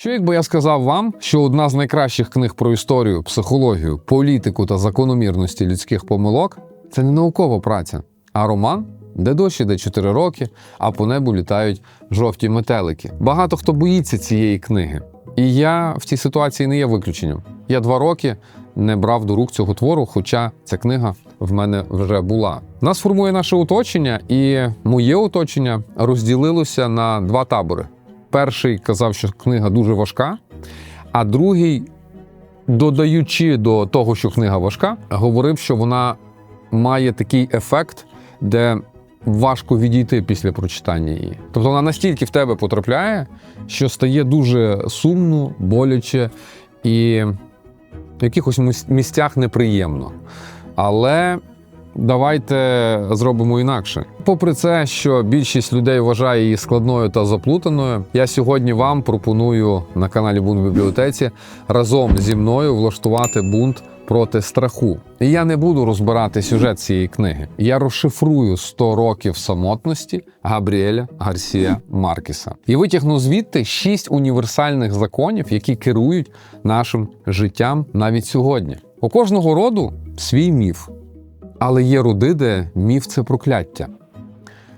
Що якби я сказав вам, що одна з найкращих книг про історію, психологію, політику та закономірності людських помилок це не наукова праця, а роман, де дощ іде 4 роки, а по небу літають жовті метелики. Багато хто боїться цієї книги. І я в цій ситуації не є виключенням. Я два роки не брав до рук цього твору, хоча ця книга в мене вже була. Нас формує наше оточення, і моє оточення розділилося на два табори. Перший казав, що книга дуже важка, а другий, додаючи до того, що книга важка, говорив, що вона має такий ефект, де важко відійти після прочитання її. Тобто вона настільки в тебе потрапляє, що стає дуже сумно, боляче і в якихось місцях неприємно. Але давайте зробимо інакше. Попри це, що більшість людей вважає її складною та заплутаною, я сьогодні вам пропоную на каналі Бунт бібліотеці разом зі мною влаштувати бунт проти страху. І я не буду розбирати сюжет цієї книги. Я розшифрую 100 років самотності Габріеля Гарсія Маркіса і витягну звідти шість універсальних законів, які керують нашим життям навіть сьогодні. У кожного роду свій міф, але є роди, де міф це прокляття.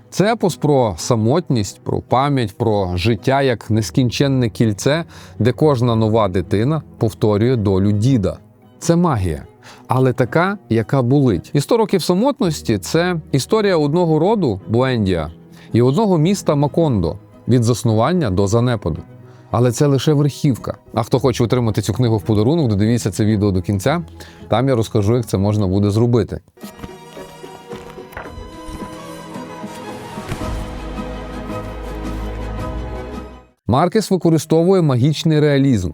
Це епос про самотність, про пам'ять, про життя як нескінченне кільце, де кожна нова дитина повторює долю діда. Це магія, але така, яка болить. І 100 років самотності це історія одного роду Буендія і одного міста Макондо від заснування до занепаду. Але це лише верхівка. А хто хоче отримати цю книгу в подарунок, додивіться це відео до кінця. Там я розкажу, як це можна буде зробити. Маркес використовує магічний реалізм.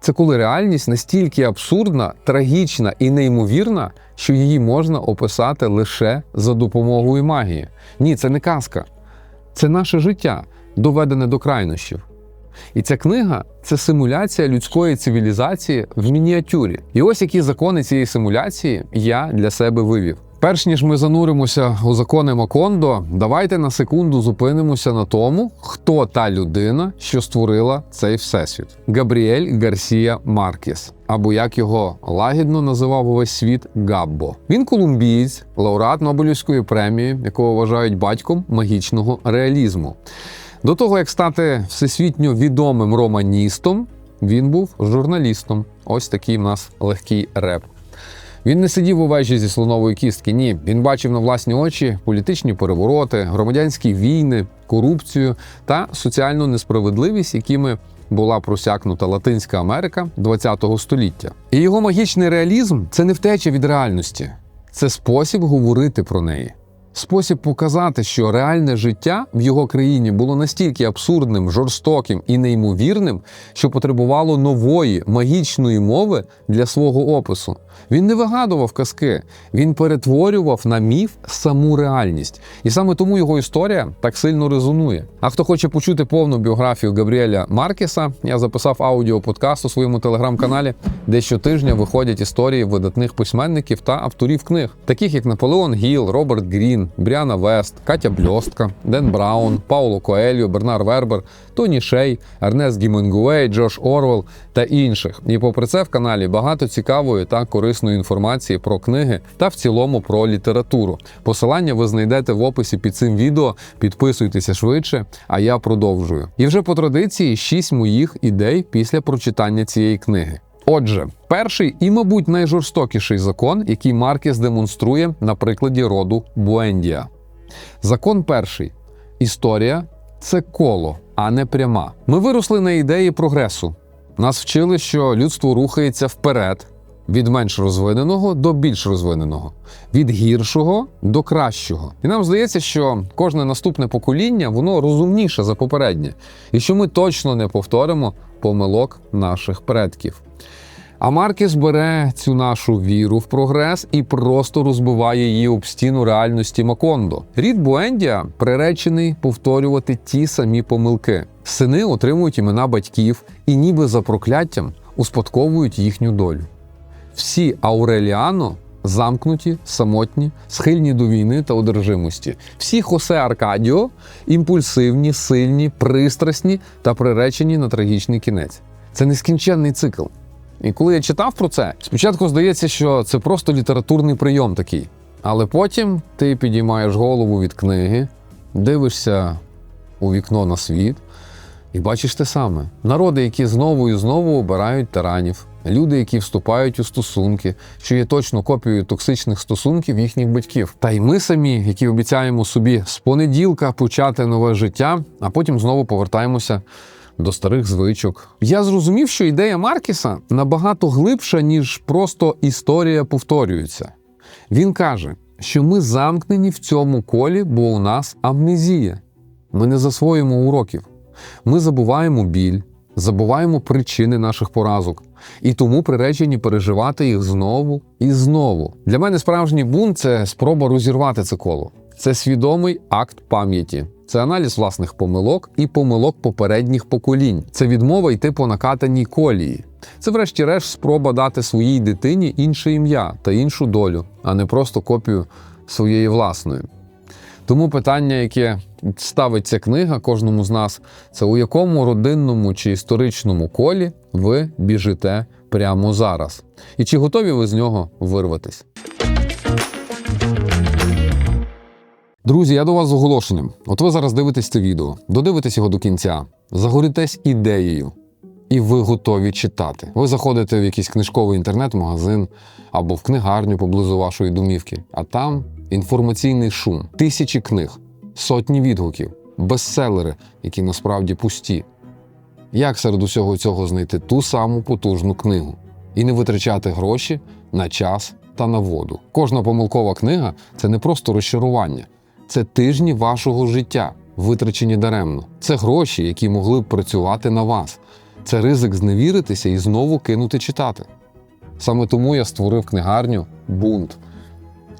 Це коли реальність настільки абсурдна, трагічна і неймовірна, що її можна описати лише за допомогою магії. Ні, це не казка, це наше життя, доведене до крайнощів. І ця книга це симуляція людської цивілізації в мініатюрі. І ось які закони цієї симуляції я для себе вивів. Перш ніж ми зануримося у закони Макондо, давайте на секунду зупинимося на тому, хто та людина, що створила цей всесвіт. Габріель Гарсія Маркес, або як його лагідно називав увесь світ Габбо. Він колумбієць, лауреат Нобелівської премії, якого вважають батьком магічного реалізму. До того як стати всесвітньо відомим романістом, він був журналістом. Ось такий в нас легкий реп. Він не сидів у вежі зі слонової кістки. Ні, він бачив на власні очі політичні перевороти, громадянські війни, корупцію та соціальну несправедливість, якими була просякнута Латинська Америка ХХ століття. І його магічний реалізм це не втеча від реальності, це спосіб говорити про неї. Спосіб показати, що реальне життя в його країні було настільки абсурдним, жорстоким і неймовірним, що потребувало нової магічної мови для свого опису. Він не вигадував казки, він перетворював на міф саму реальність. І саме тому його історія так сильно резонує. А хто хоче почути повну біографію Габріеля Маркеса, я записав аудіоподкаст у своєму телеграм-каналі, де щотижня виходять історії видатних письменників та авторів книг, таких як Наполеон Гіл, Роберт Грін, Бріана Вест, Катя Бльостка, Ден Браун, Пауло Коельо, Бернар Вербер, Тоні Шей, Ернест Гімінгуей, Джош Орвел та інших. І попри це в каналі багато цікавої та корисної інформації про книги та в цілому про літературу. Посилання ви знайдете в описі під цим відео. Підписуйтеся швидше, а я продовжую. І вже по традиції шість моїх ідей після прочитання цієї книги. Отже, перший і, мабуть, найжорстокіший закон, який Маркес демонструє на прикладі роду Буендія. Закон перший: історія це коло, а не пряма. Ми виросли на ідеї прогресу. Нас вчили, що людство рухається вперед від менш розвиненого до більш розвиненого, від гіршого до кращого. І нам здається, що кожне наступне покоління воно розумніше за попереднє, і що ми точно не повторимо помилок наших предків. А Маркес бере цю нашу віру в прогрес і просто розбиває її об стіну реальності Макондо. Рід Буендія приречений повторювати ті самі помилки. Сини отримують імена батьків і, ніби за прокляттям, успадковують їхню долю. Всі Ауреліано замкнуті, самотні, схильні до війни та одержимості. Всі Хосе Аркадіо імпульсивні, сильні, пристрасні та приречені на трагічний кінець. Це нескінченний цикл. І коли я читав про це, спочатку здається, що це просто літературний прийом такий. Але потім ти підіймаєш голову від книги, дивишся у вікно на світ і бачиш те саме: народи, які знову і знову обирають тиранів, люди, які вступають у стосунки, що є точно копією токсичних стосунків їхніх батьків. Та й ми самі, які обіцяємо собі з понеділка почати нове життя, а потім знову повертаємося до старих звичок. Я зрозумів, що ідея Маркіса набагато глибша, ніж просто історія повторюється. Він каже, що ми замкнені в цьому колі, бо у нас амнезія. Ми не засвоїмо уроків. Ми забуваємо біль, забуваємо причини наших поразок і тому приречені переживати їх знову і знову. Для мене справжній бунт це спроба розірвати це коло. Це свідомий акт пам'яті. Це аналіз власних помилок і помилок попередніх поколінь. Це відмова йти по накатаній колії. Це, врешті-решт, спроба дати своїй дитині інше ім'я та іншу долю, а не просто копію своєї власної. Тому питання, яке ставить ця книга кожному з нас, це у якому родинному чи історичному колі ви біжите прямо зараз, і чи готові ви з нього вирватись? Друзі, я до вас з оголошенням. От ви зараз дивитесь це відео, додивитесь його до кінця, загоритесь ідеєю, і ви готові читати. Ви заходите в якийсь книжковий інтернет-магазин або в книгарню поблизу вашої домівки, а там інформаційний шум, тисячі книг, сотні відгуків, бестселери, які насправді пусті. Як серед усього цього знайти ту саму потужну книгу і не витрачати гроші на час та на воду? Кожна помилкова книга це не просто розчарування, це тижні вашого життя, витрачені даремно. Це гроші, які могли б працювати на вас. Це ризик зневіритися і знову кинути читати. Саме тому я створив книгарню Бунт.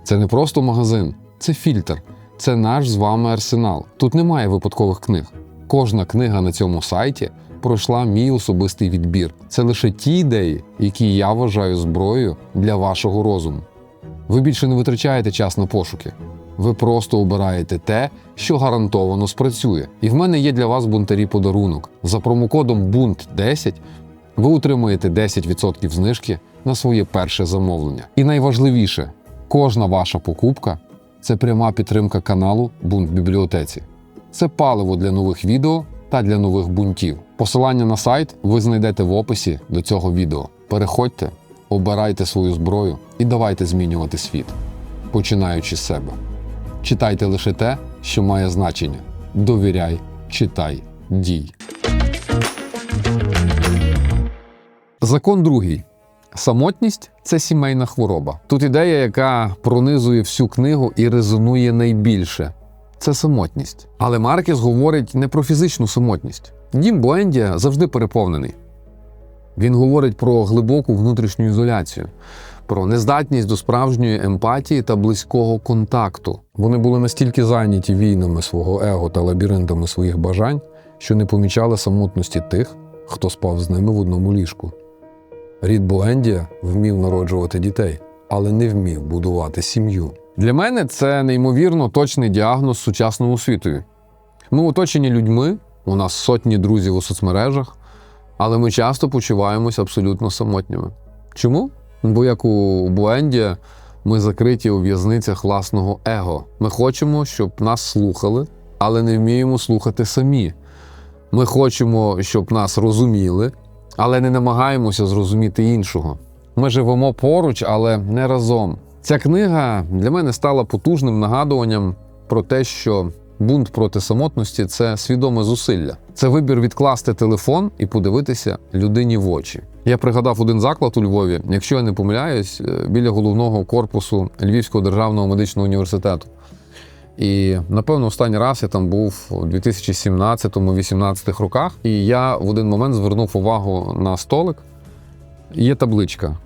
Це не просто магазин, це фільтр, це наш з вами арсенал. Тут немає випадкових книг. Кожна книга на цьому сайті пройшла мій особистий відбір. Це лише ті ідеї, які я вважаю зброєю для вашого розуму. Ви більше не витрачаєте час на пошуки. Ви просто обираєте те, що гарантовано спрацює. І в мене є для вас бунтарі подарунок. За промокодом BUNT10 ви отримуєте 10% знижки на своє перше замовлення. І найважливіше, кожна ваша покупка це пряма підтримка каналу Бунт бібліотеці. Це паливо для нових відео та для нових бунтів. Посилання на сайт ви знайдете в описі до цього відео. Переходьте, обирайте свою зброю і давайте змінювати світ, починаючи з себе. Читайте лише те, що має значення. Довіряй, читай, дій. Закон другий. Самотність це сімейна хвороба. Тут ідея, яка пронизує всю книгу і резонує найбільше. Це самотність. Але Маркес говорить не про фізичну самотність. Дім Буендія завжди переповнений. Він говорить про глибоку внутрішню ізоляцію, про нездатність до справжньої емпатії та близького контакту. Вони були настільки зайняті війнами свого его та лабіринтами своїх бажань, що не помічали самотності тих, хто спав з ними в одному ліжку. Рід Буендія вмів народжувати дітей, але не вмів будувати сім'ю. Для мене це неймовірно точний діагноз сучасному світові. Ми оточені людьми, у нас сотні друзів у соцмережах, але ми часто почуваємося абсолютно самотніми. Чому? Бо як у Буендія, ми закриті у в'язницях власного его. Ми хочемо, щоб нас слухали, але не вміємо слухати самі. Ми хочемо, щоб нас розуміли, але не намагаємося зрозуміти іншого. Ми живемо поруч, але не разом. Ця книга для мене стала потужним нагадуванням про те, що бунт проти самотності це свідоме зусилля. Це вибір відкласти телефон і подивитися людині в очі. Я пригадав один заклад у Львові, якщо я не помиляюсь, е, біля головного корпусу Львівського державного медичного університету. І напевно, останній раз я там був у 2017-18 роках, і я в один момент звернув увагу на столик. Є табличка,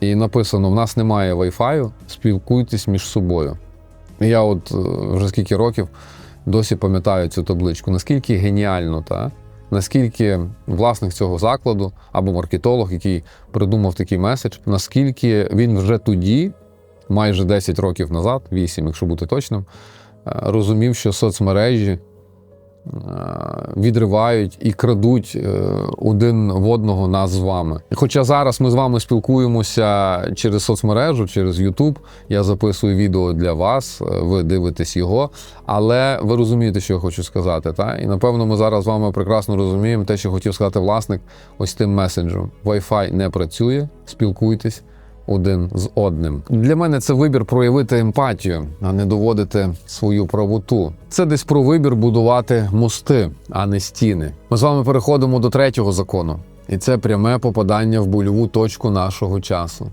і написано: в нас немає Wi-Fi, спілкуйтесь між собою. І я от е, вже скільки років досі пам'ятаю цю табличку. Наскільки геніально, та? наскільки власник цього закладу або маркетолог, який придумав такий меседж, наскільки він вже тоді майже 10 років назад, 8, якщо бути точним, е, розумів, що соцмережі відривають і крадуть е, один в одного нас з вами. Хоча зараз ми з вами спілкуємося через соцмережу, через YouTube, я записую відео для вас, е, ви дивитесь його, але ви розумієте, що я хочу сказати. Та? І напевно ми зараз з вами прекрасно розуміємо те, що хотів сказати власник ось тим месенджером. Wi-Fi не працює, спілкуйтесь один з одним. Для мене це вибір проявити емпатію, а не доводити свою правоту. Це десь про вибір будувати мости, а не стіни. Ми з вами переходимо до третього закону, і це пряме попадання в больову точку нашого часу.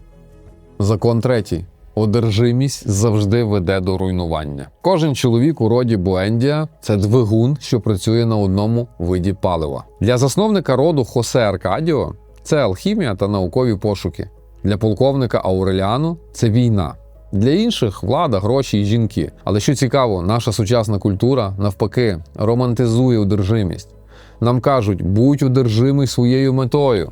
Закон третій. Одержимість завжди веде до руйнування. Кожен чоловік у роді Буендія це двигун, що працює на одному виді палива. Для засновника роду Хосе Аркадіо це алхімія та наукові пошуки. Для полковника Ауреліану це війна. Для інших влада, гроші і жінки. Але що цікаво, наша сучасна культура навпаки романтизує одержимість. Нам кажуть, будь одержимий своєю метою.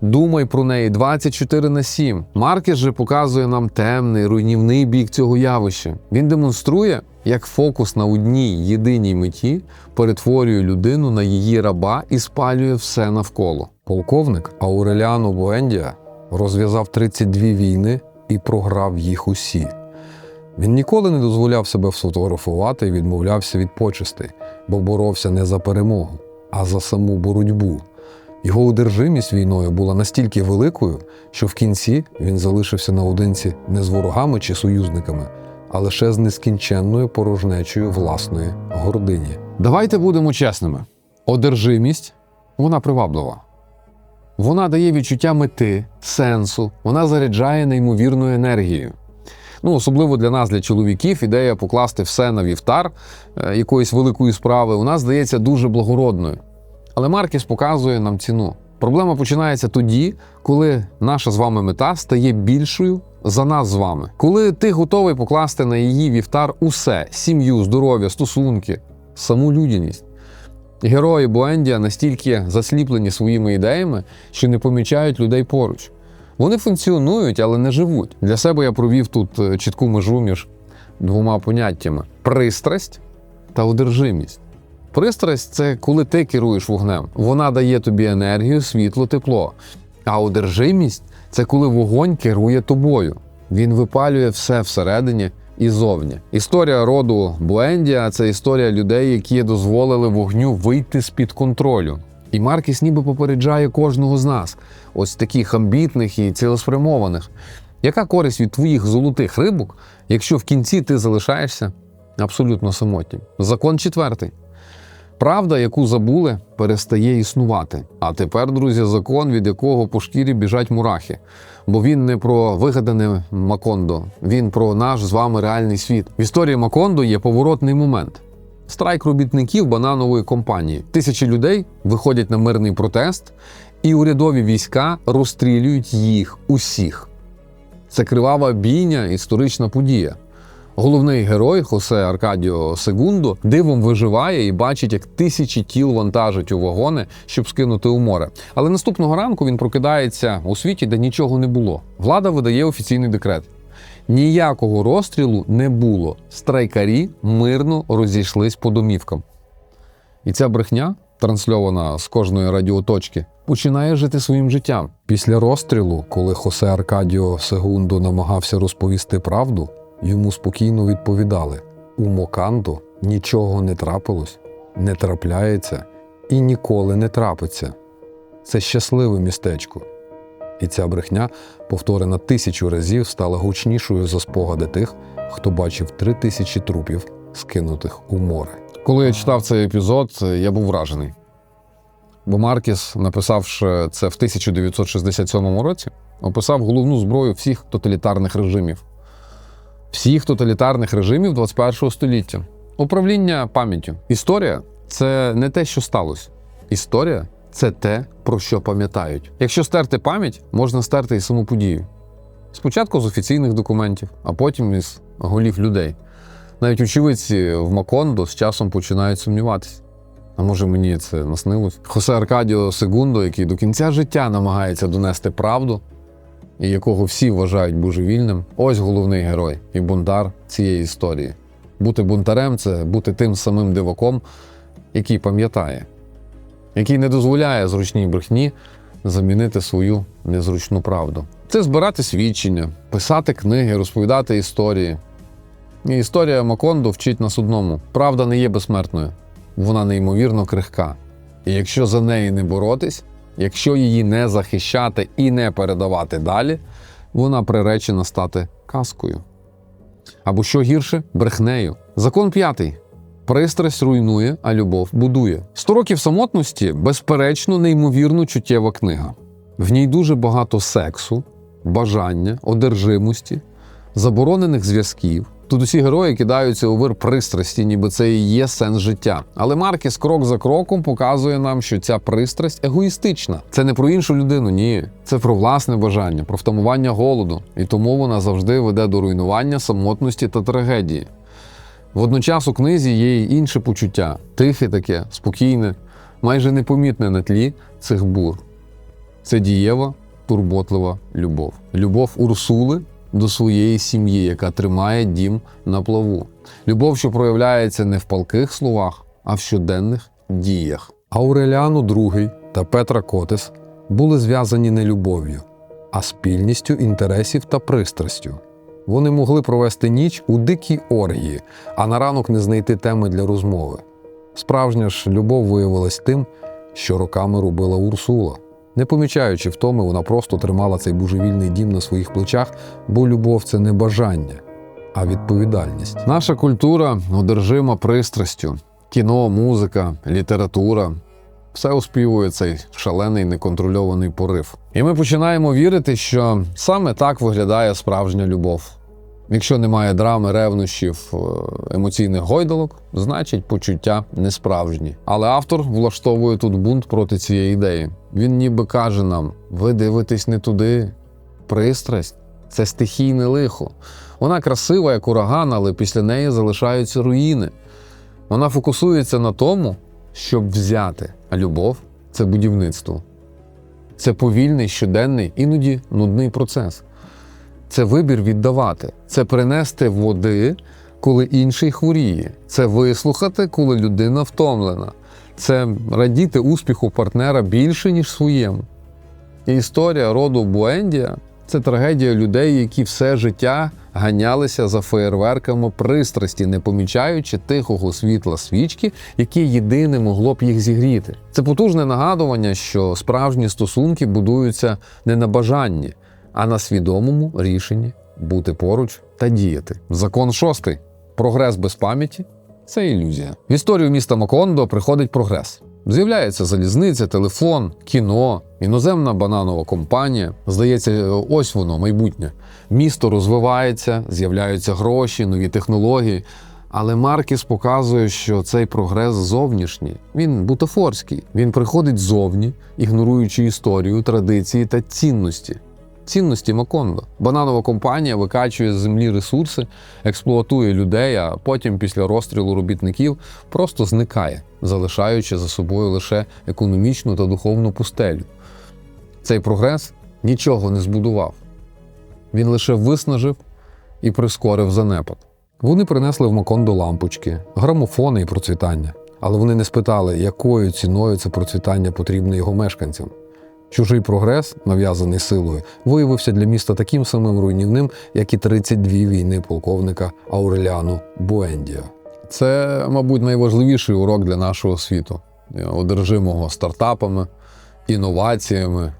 Думай про неї 24 на 7. Маркес же показує нам темний, руйнівний бік цього явища. Він демонструє, як фокус на одній єдиній меті перетворює людину на її раба і спалює все навколо. Полковник Ауреліано Буендія розв'язав 32 війни і програв їх усі. Він ніколи не дозволяв себе сфотографувати і відмовлявся від почестей, бо боровся не за перемогу, а за саму боротьбу. Його одержимість війною була настільки великою, що в кінці він залишився наодинці не з ворогами чи союзниками, а лише з нескінченною порожнечою власної гордині. Давайте будемо чесними: одержимість вона приваблива. Вона дає відчуття мети, сенсу, вона заряджає неймовірною енергією. Ну, особливо для нас, для чоловіків, ідея покласти все на вівтар е, якоїсь великої справи, у нас здається дуже благородною. Але Маркіс показує нам ціну. Проблема починається тоді, коли наша з вами мета стає більшою за нас з вами. Коли ти готовий покласти на її вівтар усе: сім'ю, здоров'я, стосунки, саму людяність. Герої Буендія настільки засліплені своїми ідеями, що не помічають людей поруч. Вони функціонують, але не живуть. Для себе я провів тут е, чітку межу між двома поняттями: пристрасть та одержимість. Пристрасть це коли ти керуєш вогнем. Вона дає тобі енергію, світло, тепло. А одержимість це коли вогонь керує тобою. Він випалює все всередині і зовні. Історія роду Буендія це історія людей, які дозволили вогню вийти з-під контролю. І Маркіс ніби попереджає кожного з нас, ось таких амбітних і цілеспрямованих. Яка користь від твоїх золотих рибок, якщо в кінці ти залишаєшся абсолютно самотнім? Закон четвертий. Правда, яку забули, перестає існувати. А тепер, друзі, закон, від якого по шкірі біжать мурахи. Бо він не про вигадане Макондо, він про наш з вами реальний світ. В історії Макондо є поворотний момент. Страйк робітників бананової компанії. Тисячі людей виходять на мирний протест, і урядові війська розстрілюють їх усіх. Це кривава бійня, історична подія. Головний герой Хосе Аркадіо Сегундо дивом виживає і бачить, як тисячі тіл вантажать у вагони, щоб скинути у море. Але наступного ранку він прокидається у світі, де нічого не було. Влада видає офіційний декрет. Ніякого розстрілу не було. Страйкарі мирно розійшлись по домівкам. І ця брехня, трансльована з кожної радіоточки, починає жити своїм життям. Після розстрілу, коли Хосе Аркадіо Сегундо намагався розповісти правду, йому спокійно відповідали: у Мокандо нічого не трапилось, не трапляється і ніколи не трапиться. Це щасливе містечко. І ця брехня, повторена тисячу разів, стала гучнішою за спогади тих, хто бачив три тисячі трупів, скинутих у море. Коли я читав цей епізод, я був вражений. Бо Маркіс, написавши це в 1967 році, описав головну зброю всіх тоталітарних режимів. Всіх тоталітарних режимів 21 століття. Управління пам'яттю. Історія це не те, що сталося. Історія це те, про що пам'ятають. Якщо стерти пам'ять, можна стерти і саму подію. Спочатку з офіційних документів, а потім із голів людей. Навіть очевидці в Макондо з часом починають сумніватися. А може мені це наснилось? Хосе Аркадіо Сегундо, який до кінця життя намагається донести правду, і якого всі вважають божевільним, ось головний герой і бунтар цієї історії. Бути бунтарем це бути тим самим диваком, який пам'ятає, який не дозволяє зручній брехні замінити свою незручну правду. Це збирати свідчення, писати книги, розповідати історії. І історія Макондо вчить нас одному: правда не є безсмертною, вона неймовірно крихка. І якщо за неї не боротись, якщо її не захищати і не передавати далі, вона приречена стати казкою. Або що гірше брехнею. Закон п'ятий. Пристрасть руйнує, а любов будує. Сто років самотності безперечно неймовірно чуттєва книга. В ній дуже багато сексу, бажання, одержимості, заборонених зв'язків. Тут усі герої кидаються у вир пристрасті, ніби це і є сенс життя. Але Маркіс крок за кроком показує нам, що ця пристрасть егоїстична. Це не про іншу людину, ні. Це про власне бажання, про втамування голоду. І тому вона завжди веде до руйнування, самотності та трагедії. Водночас у книзі є й інше почуття тихе таке, спокійне, майже непомітне на тлі цих бур. Це дієва, турботлива любов. Любов Урсули до своєї сім'ї, яка тримає дім на плаву. Любов, що проявляється не в палких словах, а в щоденних діях. Ауреліану II та Петра Котес були зв'язані не любов'ю, а спільністю інтересів та пристрастю. Вони могли провести ніч у дикій оргії, а на ранок не знайти теми для розмови. Справжня ж любов виявилась тим, що роками робила Урсула. Не помічаючи втоми, вона просто тримала цей божевільний дім на своїх плечах, бо любов це не бажання, а відповідальність. Наша культура одержима пристрастю, кіно, музика, література. Все оспівує цей шалений неконтрольований порив. І ми починаємо вірити, що саме так виглядає справжня любов. Якщо немає драми, ревнощів, е, емоційних гойдалок, значить почуття несправжні. Але автор влаштовує тут бунт проти цієї ідеї. Він ніби каже нам: ви дивитесь не туди. Пристрасть це стихійне лихо. Вона красива, як ураган, але після неї залишаються руїни. Вона фокусується на тому, щоб взяти, а любов це будівництво. Це повільний, щоденний, іноді нудний процес. Це вибір віддавати, це принести води, коли інший хворіє, це вислухати, коли людина втомлена, це радіти успіху партнера більше, ніж своєму. І історія роду Буендія це трагедія людей, які все життя ганялися за феєрверками пристрасті, не помічаючи тихого світла свічки, яке єдине могло б їх зігріти. Це потужне нагадування, що справжні стосунки будуються не на бажанні, а на свідомому рішенні бути поруч та діяти. Закон шостий: прогрес без пам'яті це ілюзія. В історію міста Макондо приходить прогрес. З'являється залізниця, телефон, кіно, іноземна бананова компанія. Здається, ось воно, майбутнє. Місто розвивається, з'являються гроші, нові технології. Але Маркіс показує, що цей прогрес зовнішній, він бутафорський. Він приходить ззовні, ігноруючи історію, традиції та цінності. Цінності Макондо. Бананова компанія викачує з землі ресурси, експлуатує людей, а потім, після розстрілу робітників, просто зникає, залишаючи за собою лише економічну та духовну пустелю. Цей прогрес нічого не збудував. Він лише виснажив і прискорив занепад. Вони принесли в Макондо лампочки, грамофони і процвітання. Але вони не спитали, якою ціною це процвітання потрібне його мешканцям. Чужий прогрес, нав'язаний силою, виявився для міста таким самим руйнівним, як і 32 війни полковника Ауреліану Буендія. Це, мабуть, найважливіший урок для нашого світу, одержимого стартапами, інноваціями,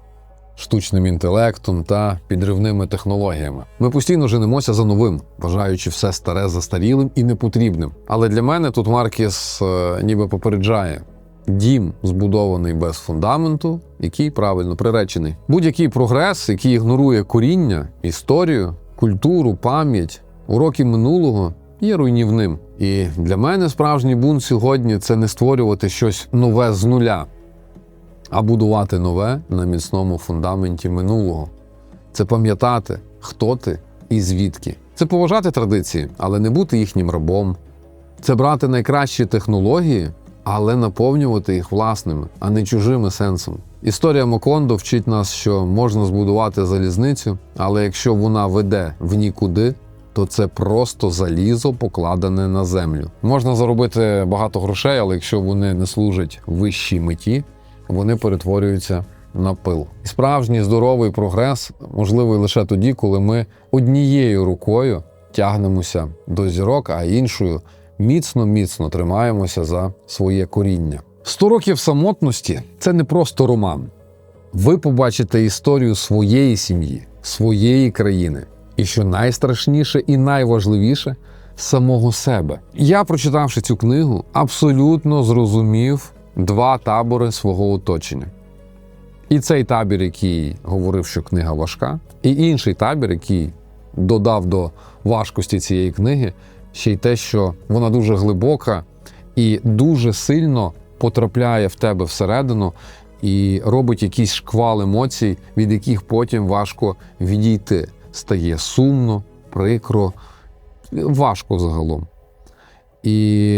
штучним інтелектом та підривними технологіями. Ми постійно женемося за новим, вважаючи все старе застарілим і непотрібним. Але для мене тут Маркіс е, ніби попереджає. Дім збудований без фундаменту, який правильно приречений. Будь-який прогрес, який ігнорує коріння, історію, культуру, пам'ять, уроки минулого, є руйнівним. І для мене справжній бунт сьогодні це не створювати щось нове з нуля, а будувати нове на міцному фундаменті минулого. Це пам'ятати, хто ти і звідки. Це поважати традиції, але не бути їхнім рабом. Це брати найкращі технології але наповнювати їх власними, а не чужими сенсами. Історія Мокондо вчить нас, що можна збудувати залізницю, але якщо вона веде в нікуди, то це просто залізо покладене на землю. Можна заробити багато грошей, але якщо вони не служать вищій меті, вони перетворюються на пил. І справжній здоровий прогрес можливий лише тоді, коли ми однією рукою тягнемося до зірок, а іншою міцно-міцно тримаємося за своє коріння. Сто років самотності це не просто роман. Ви побачите історію своєї сім'ї, своєї країни, і що найстрашніше і найважливіше самого себе. Я, прочитавши цю книгу, абсолютно зрозумів два табори свого оточення. І цей табір, який говорив, що книга важка, і інший табір, який додав до важкості цієї книги ще й те, що вона дуже глибока і дуже сильно потрапляє в тебе всередину і робить якийсь шквал емоцій, від яких потім важко відійти. Стає сумно, прикро, важко загалом. І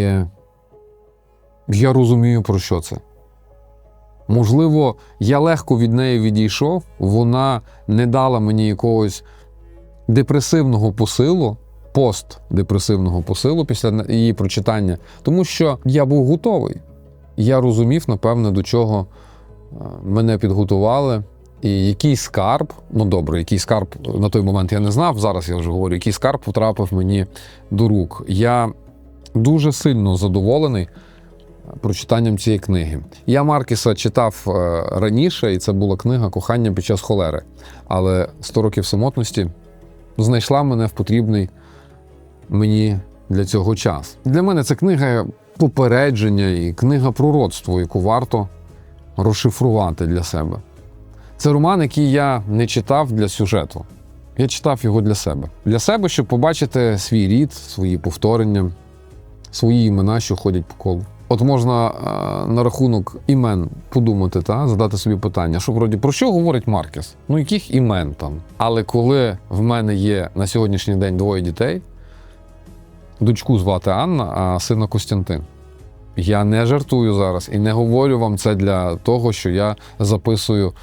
я розумію, про що це. Можливо, я легко від неї відійшов, вона не дала мені якогось депресивного посилу, постдепресивного посилу після її прочитання, тому що я був готовий. Я розумів, напевне, до чого е, мене підготували. І який скарб, ну добре, який скарб на той момент я не знав. Зараз я вже говорю, який скарб потрапив мені до рук. Я дуже сильно задоволений прочитанням цієї книги. Я Маркіса читав е, раніше, і це була книга Кохання під час холери. Але «100 років самотності знайшла мене в потрібний мені для цього час. Для мене це книга попередження і книга пророцтво, яку варто розшифрувати для себе. Це роман, який я не читав для сюжету. Я читав його для себе. Для себе, щоб побачити свій рід, свої повторення, свої імена, що ходять по колу. От можна е, на рахунок імен подумати, та задати собі питання, що вроді про що говорить Маркес? Ну яких імен там? Але коли в мене є на сьогоднішній день двоє дітей, дочку звати Анна, а сина Костянтин. Я не жартую зараз і не говорю вам це для того, що я записую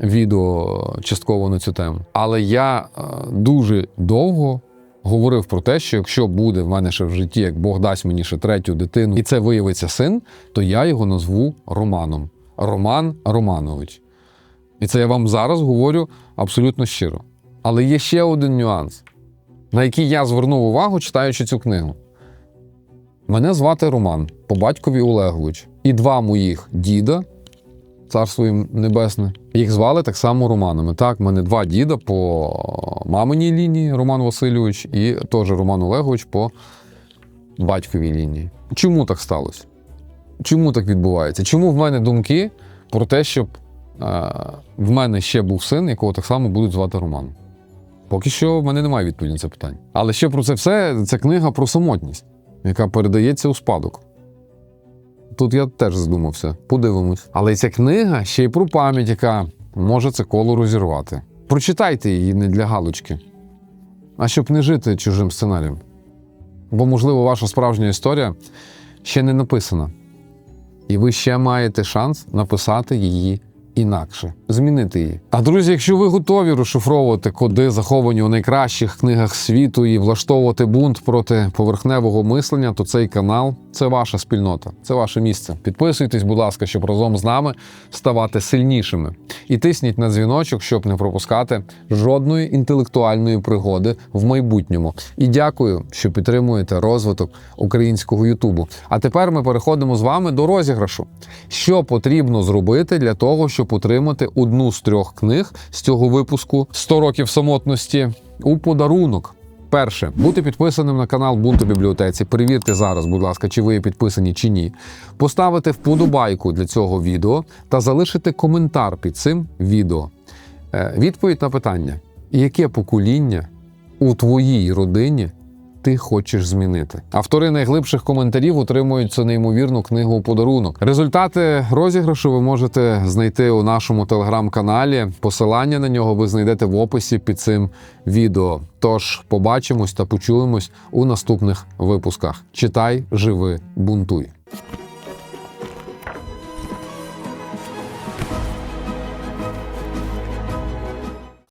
відео частково на цю тему. Але я е, дуже довго говорив про те, що якщо буде в мене ще в житті, як Бог дасть мені ще третю дитину, і це виявиться син, то я його назву Романом. Роман Романович. І це я вам зараз говорю абсолютно щиро. Але є ще один нюанс, на який я звернув увагу, читаючи цю книгу. Мене звати Роман по батькові Олегович. І два моїх діда, царство їм небесне, їх звали так само Романами. Так, в мене два діда по маминій лінії Роман Васильович і теж Роман Олегович по батьковій лінії. Чому так сталося? Чому так відбувається? Чому в мене думки про те, щоб е, в мене ще був син, якого так само будуть звати Роман? Поки що в мене немає відповіді на це питання. Але ще про це все це книга про самотність, яка передається у спадок. Тут я теж задумався, подивимось. Але ця книга ще й про пам'ять, яка може це коло розірвати. Прочитайте її не для галочки, а щоб не жити чужим сценарієм. Бо, можливо, ваша справжня історія ще не написана, і ви ще маєте шанс написати її інакше, змінити її. А друзі, якщо ви готові розшифровувати коди, заховані у найкращих книгах світу, і влаштовувати бунт проти поверхневого мислення, то цей канал це ваша спільнота, це ваше місце. Підписуйтесь, будь ласка, щоб разом з нами ставати сильнішими. І тисніть на дзвіночок, щоб не пропускати жодної інтелектуальної пригоди в майбутньому. І дякую, що підтримуєте розвиток українського Ютубу. А тепер ми переходимо з вами до розіграшу. Що потрібно зробити для того, щоб отримати одну з трьох книг з цього випуску «100 років самотності у подарунок. Перше, бути підписаним на канал Бунту бібліотеці. Перевірте зараз, будь ласка, чи ви є підписані чи ні. Поставити вподобайку для цього відео та залишити коментар під цим відео. Е, Відповідь на питання: яке покоління у твоїй родині ти хочеш змінити? Автори найглибших коментарів отримують цю неймовірну книгу у подарунок. Результати розіграшу ви можете знайти у нашому телеграм-каналі. Посилання на нього ви знайдете в описі під цим відео. Тож побачимось та почуємось у наступних випусках. Читай, живи, бунтуй.